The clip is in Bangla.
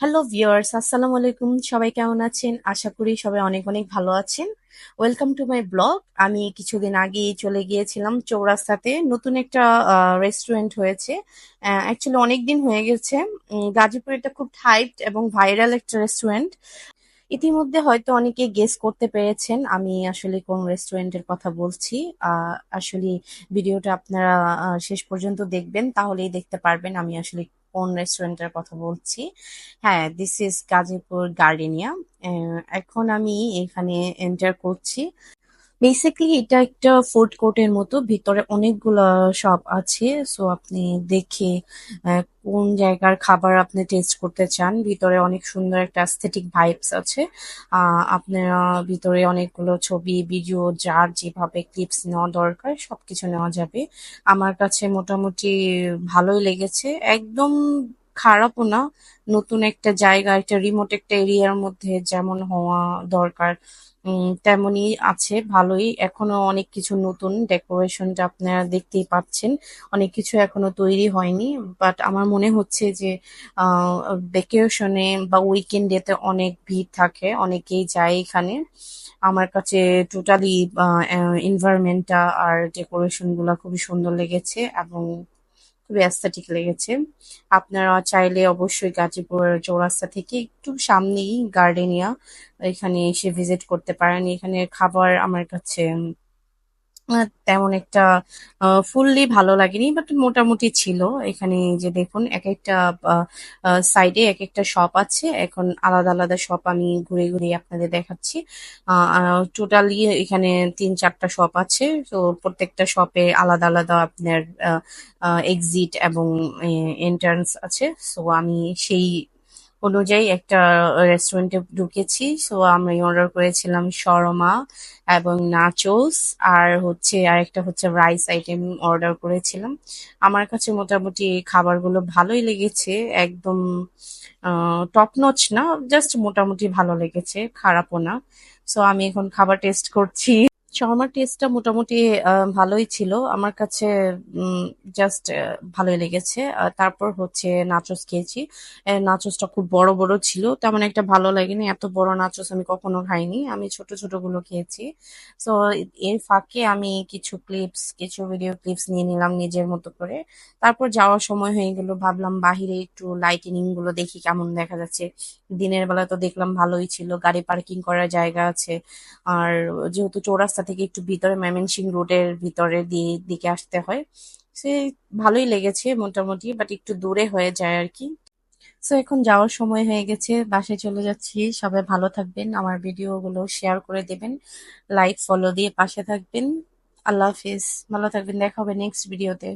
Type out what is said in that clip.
হ্যালো ভিউয়ার্স আসসালামু আলাইকুম সবাই কেমন আছেন? আশা করি সবাই অনেক অনেক ভালো আছেন। ওয়েলকাম টু মাই ব্লগ আমি কিছুদিন আগেই চলে গিয়েছিলাম চৌরাস্তাতে। নতুন একটা রেস্টুরেন্ট হয়েছে। অ্যাকচুয়ালি অনেক দিন হয়ে গেছে। গাজীপুর এটা খুব হাইপড এবং ভাইরাল একটা রেস্টুরেন্ট ইতিমধ্যে হয়তো অনেকে গেস করতে পেরেছেন আমি আসলে কোন রেস্টুরেন্টের কথা বলছি। আসলে ভিডিওটা আপনারা শেষ পর্যন্ত দেখবেন, তাহলেই দেখতে পারবেন আমি আসলে কোন রেস্টুরেন্টের কথা বলছি। হ্যাঁ দিস ইজ গাজীপুর গার্ডেনিয়া। এখন আমি এখানে এন্টার করছি। বেসিক্যালি এটা একটা ফুড কোর্টের মতো। ভিতরে অনেকগুলা শপ আছে। সো আপনি দেখে কোন জায়গার খাবার আপনি টেস্ট করতে চান। ভিতরে অনেক সুন্দর একটা অ্যাস্থেটিক ভাইবস আছে। আপনারা ভিতরে অনেকগুলো ছবি ভিডিও যার যেভাবে ক্লিপস নেওয়া দরকার, সবকিছু নেওয়া যাবে। আমার কাছে মোটামুটি ভালোই লেগেছে। একদম খারাপও না, নতুন একটা জায়গা, একটা রিমোট একটা এরিয়ার মধ্যে যেমন হওয়া দরকার তেমনই আছে, ভালোই। এখনও অনেক কিছু নতুন ডেকোরেশনটা আপনারা দেখতেই পাচ্ছেন। অনেক কিছু এখনও তৈরি হয়নি বাট আমার মনে হচ্ছে যে আহ ভেকেশনে বা উইকেন্ডেতে অনেক ভিড় থাকে, অনেকেই যায় এখানে। আমার কাছে টোটালি এনভায়রনমেন্টটা আর ডেকোরেশনগুলা খুবই সুন্দর লেগেছে এবং খুবই অ্যাস্থেটিক লেগেছে। আপনারা চাইলে অবশ্যই গাজীপুর চৌরাস্তা থেকে একটু সামনেই গার্ডেনিয়া এখানে এসে ভিজিট করতে পারেন। এখানে খাবার আমার কাছে তেমন একটা ফুললি ভালো লাগেনি বাট মোটামুটি ছিল। এখানে যে দেখুন, এক একটা সাইডে এক একটা শপ আছে। এখন আলাদা আলাদা শপ আমি ঘুরে ঘুরে আপনাদের দেখাচ্ছি। টোটালি এখানে তিন চারটা শপ আছে। তো প্রত্যেকটা শপে আলাদা আলাদা আপনার এক্সিট এবং এন্ট্রান্স আছে। সো আমি সেই অনুযায়ী একটা রেস্টুরেন্টে ঢুকেছি। সো আমি অর্ডার করেছিলাম শর্মা এবং নাচোস আর হচ্ছে, আরেকটা হচ্ছে রাইস আইটেম অর্ডার করেছিলাম। আমার কাছে মোটামুটি খাবারগুলো ভালোই লেগেছে, একদম টপ নচ না জাস্ট মোটামুটি ভালো লেগেছে, খারাপও না। সো আমি এখন খাবার টেস্ট করছি। শর্মার টেস্টটা মোটামুটি ভালোই ছিল। আমার কাছে জাস্ট ভালোই লেগেছে। তারপর হচ্ছে নাচোস খেয়েছি। নাচোসটা খুব বড় বড় ছিল। তেমন একটা ভালো লাগেনি। এত বড় নাচোস আমি কখনো খাইনি। আমি ছোট ছোটগুলো খেয়েছি। সো এর ফাঁকে আমি কিছু ক্লিপস কিছু ভিডিও ক্লিপস নিয়ে নিলাম নিজের মতো করে। তারপর যাওয়ার সময় হয়ে গেল। ভাবলাম বাহিরে একটু লাইটিনিংগুলো দেখি কেমন দেখা যাচ্ছে। দিনের বেলা তো দেখলাম ভালোই ছিল। গাড়ি পার্কিং করার জায়গা আছে। আর যেহেতু চৌরাস্তা থেকে একটু ভিতরে ময়মনসিংহ রোডের ভিতরে দিয়ে দিকে আসতে হয়। সে ভালোই লেগেছে মোটামুটি বাট একটু দূরে হয়ে যায় আর কি। সো এখন যাওয়ার সময় হয়ে গেছে, বাসায় চলে যাচ্ছি। সবাই ভালো থাকবেন, আমার ভিডিওগুলো শেয়ার করে দেবেন লাইক ফলো দিয়ে পাশে থাকবেন। আল্লাহ হাফিজ, ভালো থাকবেন, দেখা হবে নেক্সট ভিডিওতে